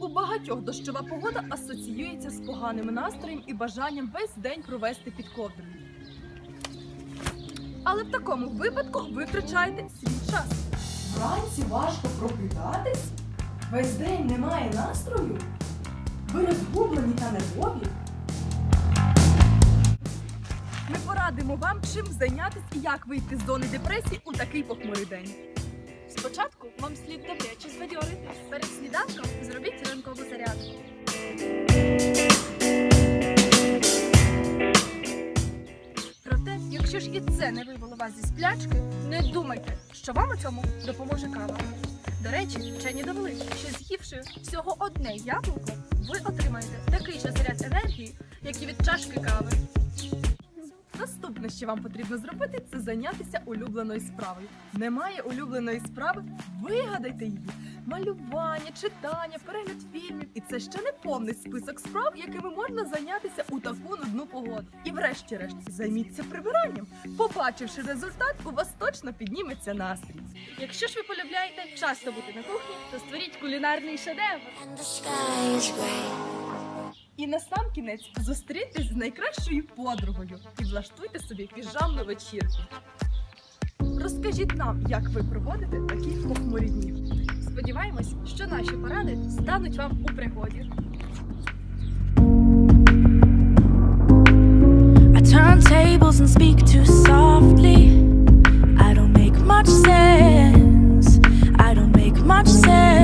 У багатьох дощова погода асоціюється з поганим настроєм і бажанням весь день провести під ковдрою. Але в такому випадку ви втрачаєте свій час. Вранці важко прокидатись? Весь день немає настрою? Ви розгублені та нервові? Ми порадимо вам, чим зайнятися і як вийти з зони депресії у такий похмурий день. Спочатку вам слід добряче збадьорити. Перед сніданком якщо ж і це не вивело вас зі сплячки, не думайте, що вам у цьому допоможе кава. До речі, вчені довели, що з'ївши всього одне яблуко, ви отримаєте такий же заряд енергії, як і від чашки кави. Наступне, що вам потрібно зробити, це зайнятися улюбленою справою. Немає улюбленої справи, вигадайте її. Малювання, читання, перегляд фільмів. І це ще не повний список справ, якими можна зайнятися у таку нудну погоду. І врешті-решт займіться прибиранням. Побачивши результат, у вас точно підніметься настрій. Якщо ж ви полюбляєте часто бути на кухні, то створіть кулінарний шедевр. І на сам кінець зустрітесь з найкращою подругою і влаштуйте собі піжамну вечірку. Розкажіть нам, як ви проводите такі похмурі дні. Сподіваємось, що наші поради стануть вам у пригоді. I turn tables and speak too softly. I don't make much sense. I don't make much sense.